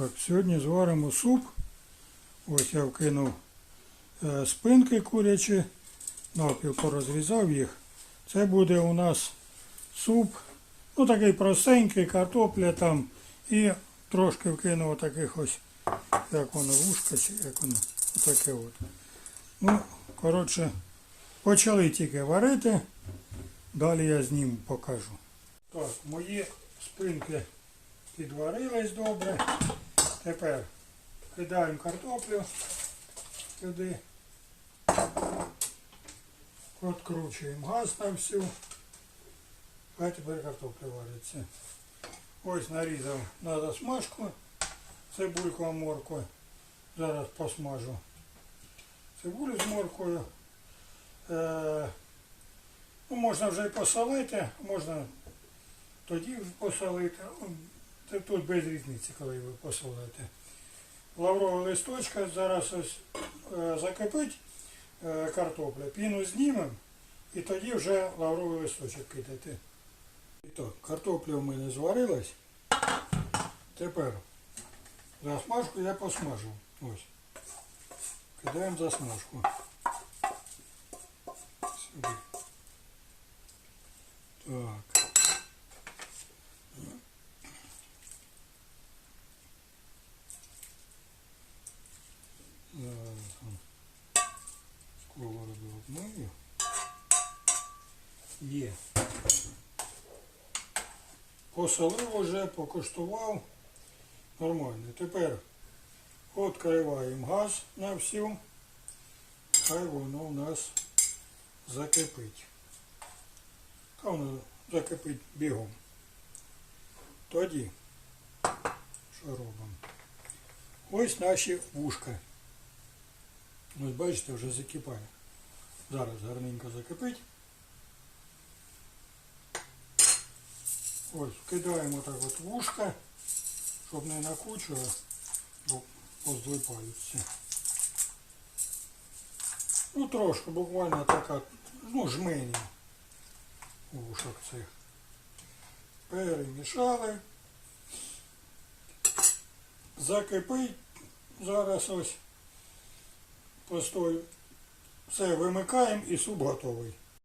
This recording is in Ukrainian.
Так, сьогодні зваримо суп. Ось я вкинув е, спинки курячі, навпіл порозрізав їх. Це буде у нас суп, ну такий простенький, картопля там. І трошки вкинув таких ось, як воно, вушка, чи як воно, таке от. Ну, коротше, почали тільки варити. Далі я зніму, покажу. Так, мої спинки підварились добре. Тепер кидаємо картоплю туди. Откручуємо газ на всю. А тепер картопля вариться. Ось нарізав на засмажку цибульку моркву. Зараз посмажу цибулю з морквою. Е, ну, можна вже і посолити, можна тоді посолити. Тут без різниці, коли ви посолите. Лавровий листочка зараз ось е, закипить е, картопля, піну знімемо і тоді вже лавровий листочок кидати. І так, картопля в мене зварилась. Тепер засмажку я посмажу. Ось. Кидаємо засмажку. Сюди. Так. Зараз он сковороду. Є. Посолив уже, покуштував. Нормально. Тепер відкриваємо газ на всю. Хай воно у нас закипить. Хай воно закипить бігом. Тоді, що робимо? Ось наші вушка. Ось бачите, вже закипає. Зараз гарненько закипить. Ось, кидаємо так от вушка, щоб не на кучу, а позлипаються. Ну трошки, буквально така, ну, жмені вушок цих. Перемішали. Закипить. Зараз ось постой. Все, вимикаємо і суп готовий.